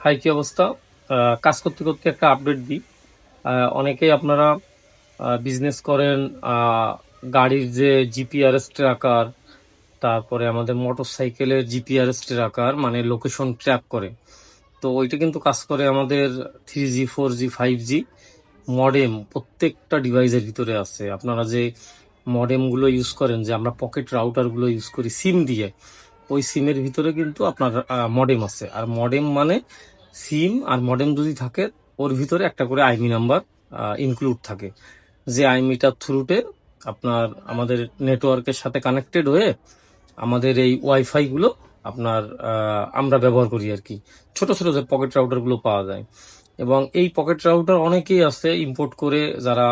High, কি অবস্থা? কাজ করতে করতে একটা আপডেট দিই। অনেকেই আপনারা বিজনেস করেন গাড়ির যে জিপিআরএস ট্র্যাকার তারপরে আমাদের মোটর সাইকেলের জিপিআরএস ট্র্যাকার মানে লোকেশন ট্র্যাক করে। তো ওইটা কিন্তু কাজ করে আমাদের three G four G five G modem প্রত্যেকটা ডিভাইসের ভিতরে আছে। আপনারা যে মডেমগুলো ইউজ করেন, যে আমরা পকেট রাউটারগুলো ইউজ করি সিম দিয়ে ওই সিমের ভিতরে কিন্তু আপনার মডেম আছে। আর মডেম মানে সিম আর মডেম যদি থাকে, ওর ভিতরে একটা করে আইমি নাম্বার ইনক্লুড থাকে। যে আইমিটার থ্রুতে আপনার আমাদের নেটওয়ার্কের সাথে কানেক্টেড হয়ে আমাদের এই ওয়াইফাই গুলো আপনার আমরা ব্যবহার করি আর কি। ছোট ছোট যে পকেট রাউটারগুলো পাওয়া যায়। এবং এই পকেট রাউটার অনেকেই আছে ইম্পোর্ট করে যারা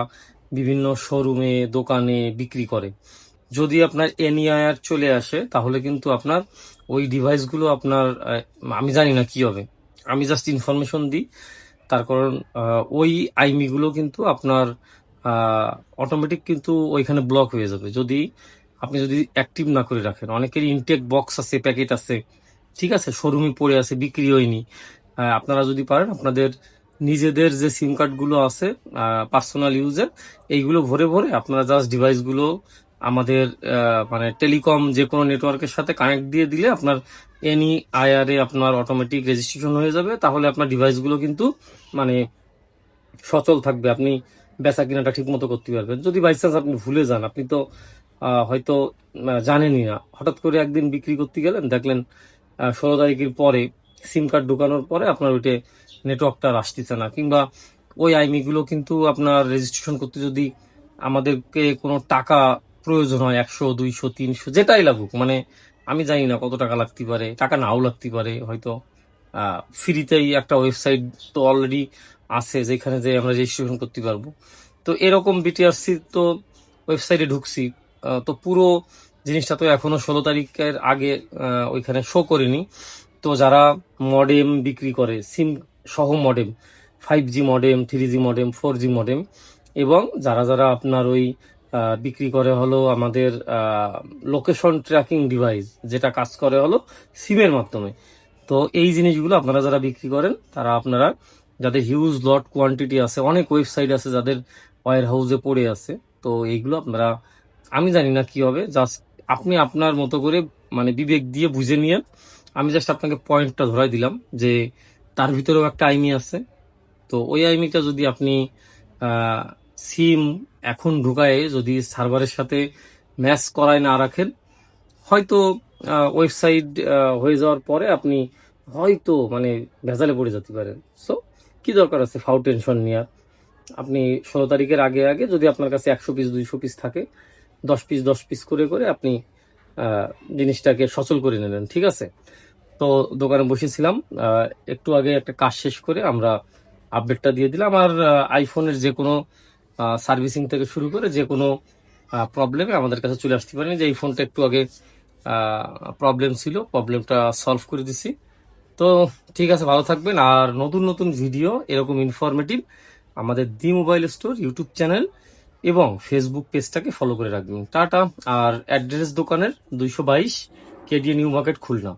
বিভিন্ন শোরুমে দোকানে বিক্রি করে। যদি আপনার এনইআইআর চলে আসে, তাহলে কিন্তু আপনার ওই ডিভাইসগুলো আপনার আমি জানি না কি হবে। আমি জাস্ট ইনফরমেশন দিই। তার কারণ ওই আইমিগুলো কিন্তু আপনার অটোমেটিক কিন্তু ওইখানে ব্লক হয়ে যাবে। যদি আপনি যদি অ্যাক্টিভ না করে রাখেন, অনেকের ইনটেক বক্স আছে প্যাকেট আছে, ঠিক আছে শোরুমে পড়ে আছে, বিক্রি হয়নি আপনারা যদি পারেন, আপনাদের নিজেদের যে সিম কার্ডগুলো আছে পার্সোনাল ইউজের এইগুলো ভরে ভরে আপনারা জাস্ট ডিভাইসগুলো আমাদের মানে টেলিকম যে কোনো নেটওয়ার্কের সাথে কানেক্ট দিয়ে দিলে আপনার এনি আইআর এ আপনার অটোমেটিক রেজিস্ট্রেশন হয়ে যাবে। তাহলে আপনার ডিভাইসগুলো কিন্তু মানে সচল থাকবে। আপনি বেচা কিনাটা ঠিক মতো করতে পারবেন। যদি বাই চান্স আপনি ভুলে যান, আপনি তো হয়তো জানেনই না। হঠাৎ করে একদিন বিক্রি করতে গেলেন, দেখলেন ষোলো তারিখের পরে সিম কার্ড ঢোকানোর পরে আপনার ওইটা নেটওয়ার্কটা আসতেছে না। কিংবা ওই আইমি গুলো কিন্তু আপনার রেজিস্ট্রেশন করতে যদি আমাদেরকে কোনো টাকা প্রয়োজন হয় একশো, দুইশো, তিনশো, যেটাই লাগুক মানে আমি জানি না কত টাকা লাগতে পারে, টাকা নাও লাগতে পারে, হয়তো ফ্রিতেই একটা ওয়েবসাইট তো অলরেডি আছে যেখানে যে আমরা রেজিস্ট্রেশন করতে পারব। তো এরকম বিটিআরসি তো ওয়েবসাইটে ঢুকছি তো পুরো জিনিসটা তো এখনও ষোলো তারিখের আগে ওইখানে শো করেনি। তো যারা মডেম বিক্রি করে সিম সহ modem five G modem three G modem four G modem এবং যারা যারা আপনার ওই বিক্রি করে হলো আমাদের লোকেশন ট্র্যাকিং ডিভাইস যেটা কাজ করে হলো সিমের মাধ্যমে। তো এই জিনিসগুলো আপনারা যারা বিক্রি করেন, তারা আপনারা যাদের হিউজ লট কোয়ান্টিটি আছে, অনেক ওয়েবসাইট আছে যাদের ওয়ার হাউসে পড়ে আছে, তো এইগুলো আপনারা, আমি জানি না কি হবে জাস্ট আপনি আপনার মতো করে মানে বিবেক দিয়ে বুঝে নিয়ে আমি জাস্ট আপনাকে পয়েন্টটা ধরাই দিলাম যে তার ভিতরেও একটা আইমি আছে। তো ওই আইমিটা যদি আপনি সিম এখন ঢুকায়ে যদি সার্ভারের সাথে ম্যাচ করায় না রাখেন, হয়তো ওয়েবসাইট হয়ে যাওয়ার পরে আপনি হয়তো মানে ভেজালে পড়ে যেতে পারেন। সো কি দরকার আছে ফাউ টেনশন নেওয়ার আপনি ষোলো তারিখের আগে আগে যদি আপনার কাছে একশো পিস দুইশো পিস থাকে, দশ পিস দশ পিস করে করে আপনি জিনিসটাকে সচল করে নিলেন ঠিক আছে? তো দোকানে বসেছিলাম একটু আগে একটা কাজ শেষ করে আমরা আপডেটটা দিয়ে দিলাম। আর আইফোনের যে কোনো সার্ভিসিং থেকে শুরু করে যে কোনো প্রবলেমে আমাদের কাছে চলে আসতে পারেন। যে এই ফোনটা একটু আগে প্রবলেম ছিল প্রবলেমটা সলভ করে দিছি। তো ঠিক আছে, ভালো থাকবেন। আর নতুন নতুন ভিডিও এরকম ইনফরমেটিভ আমাদের the mobile store YouTube channel এবং ফেসবুক পেজটাকে ফলো করে রাখবেন। টাটা। আর অ্যাড্রেস দোকানের দুইশো বাইশ কেডিএ নিউ মার্কেট খুলনা।